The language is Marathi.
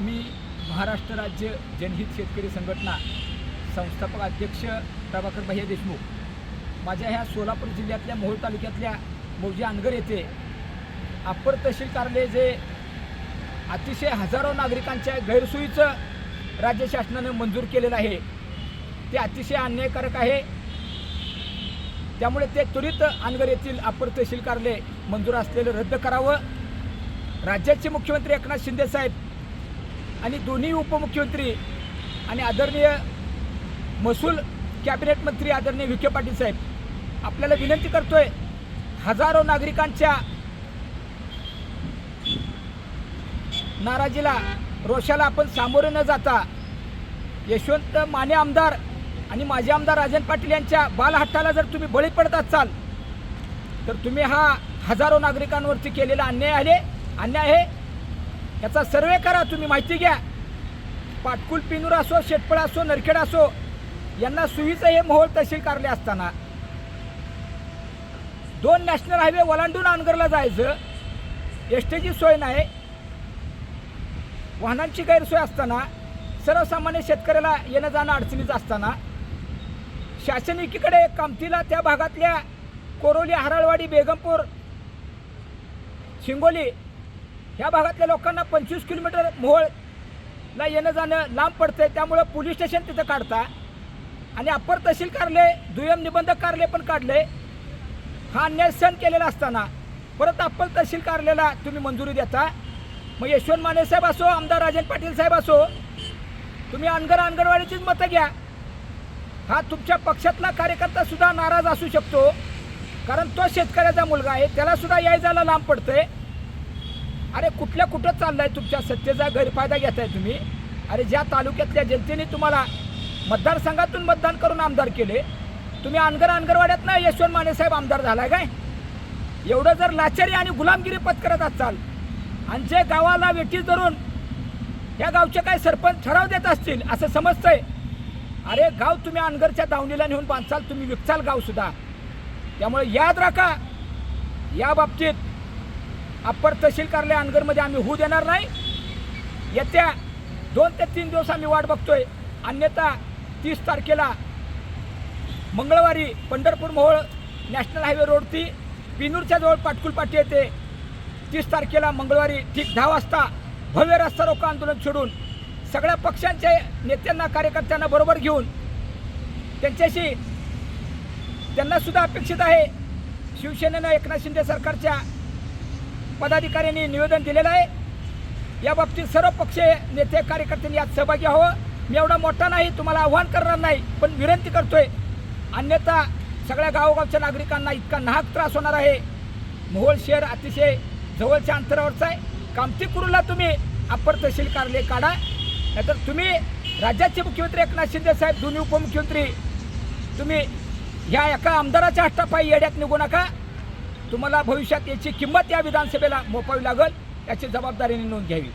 मी महाराष्ट्र राज्य जनहित शेतकरी संघटना संस्थापक अध्यक्ष प्रभाकर भैया देशमुख. माझ्या ह्या सोलापूर जिल्ह्यातल्या मोहोळ तालुक्यातल्या मौजी अनगर येथे अप्पर तहसील कार्यालय जे अतिशय हजारो नागरिकांच्या गैरसोयीचं राज्य शासनानं मंजूर केलेलं आहे ते अतिशय अन्यायकारक आहे. त्यामुळे ते त्वरित अनगर येथील अप्पर तहसील कार्यालय मंजूर असलेलं रद्द करावं. राज्याचे मुख्यमंत्री एकनाथ शिंदेसाहेब आणि दोन्ही उपमुख्यमंत्री आणि आदरणीय महसूल कॅबिनेट मंत्री आदरणीय विखे पाटील साहेब आपल्याला विनंती करतोय हजारो नागरिकांच्या नाराजीला रोषाला आपण सामोरे न जाता यशवंत माने आमदार आणि माजी आमदार राजन पाटील यांच्या बालहट्टाला जर तुम्ही बळी पडत असाल तर तुम्ही हा हजारो नागरिकांवरती केलेला अन्याय आहे अन्याय आहे. याचा सर्वे करा तुम्ही माहिती घ्या. पाटकुल पिनूर असो शेटपळ असो नरखेड असो यांना सुईचं हे मोहोळ तहसील कार्यालय असताना दोन नॅशनल हायवे ओलांडून अनगरला जायचं एस टीची सोय नाही वाहनांची गैरसोय असताना सर्वसामान्य शेतकऱ्याला येणं जाणं अडचणीचं असताना शासन एकीकडे कामतीला त्या भागातल्या कोरोली हराळवाडी बेगमपूर शिंगोली ह्या भागातल्या लोकांना पंचवीस किलोमीटर मोहोळला येणं जाणं लांब पडतंय. त्यामुळं पोलीस स्टेशन तिथं काढता. आणि अप्पर तहसील कार्यालय दुय्यम निबंधक कार्यालय पण काढले. हा अन्याय सहन केलेला असताना परत अप्पर तहसील कार्यालयाला तुम्ही मंजुरी देता. मग यशवंत माने साहेब असो आमदार राजन पाटील साहेब असो तुम्ही अनगर अंगणवाडीचीच मतं घ्या. हा तुमच्या पक्षातला कार्यकर्ता सुद्धा नाराज असू शकतो. कारण तो शेतकऱ्याचा मुलगा आहे. त्याला सुद्धा याय जायला लांब पडतंय. अरे कुठल्या कुठं चाललाय तुमच्या सत्तेचा गैरफायदा घेताय तुम्ही? अरे ज्या तालुक्यातल्या जनतेने तुम्हाला मतदारसंघातून मतदान करून आमदार केले तुम्ही अनगर अनगरवाड्यात ना यशवंत माने साहेब आमदार झालाय काय? एवढं जर लाचारी आणि गुलामगिरी पत्करत असाल आणि जे गावाला वेठी धरून या गावचे काय सरपंच ठराव देत असतील असं समजतंय. अरे गाव तुम्ही अनगरच्या दावणीला नेऊन बांधचाल तुम्ही विकचाल गावसुद्धा त्यामुळे याद राखा या बाबतीत अप्पर तहसील कार्यालय अनगरमध्ये आम्ही होऊ देणार नाही. येत्या दोन ते तीन दिवस आम्ही वाट बघतोय. अन्यथा तीस तारखेला मंगळवारी पंढरपूर मोहोळ नॅशनल हायवे रोडती पिनूरच्या जवळ पाटकुल पाटी येते. तीस तारखेला मंगळवारी ठीक दहा वाजता भव्य रस्ता रोको आंदोलन छेडून सगळ्या पक्षांच्या नेत्यांना कार्यकर्त्यांना बरोबर घेऊन त्यांच्याशी त्यांनासुद्धा अपेक्षित आहे. शिवसेनेनं एकनाथ शिंदे सरकारच्या पदाधिकाऱ्यांनी निवेदन दिलेलं आहे. या बाबतीत सर्व पक्ष नेते कार्यकर्त्यांनी यात सहभागी व्हावं. मी एवढा मोठा नाही तुम्हाला आव्हान करणार नाही पण विनंती करतोय. अन्यथा सगळ्या गावोगावच्या नागरिकांना इतका नाहक त्रास होणार आहे. मोहोळ शहर अतिशय जवळच्या अंतरावरचं आहे. कामती कुरूला तुम्ही. अप्पर तहसील कार्यालय काढा. नाहीतर तुम्ही राज्याचे मुख्यमंत्री एकनाथ शिंदे साहेब दोन्ही उपमुख्यमंत्री तुम्ही ह्या एका आमदाराच्या हट्टापायी येड्यात निघू नका. तुम्हाला भविष्यात याची किंमत या विधानसभेला मोपावी लागेल याची जबाबदारीने नोंद घ्यावी.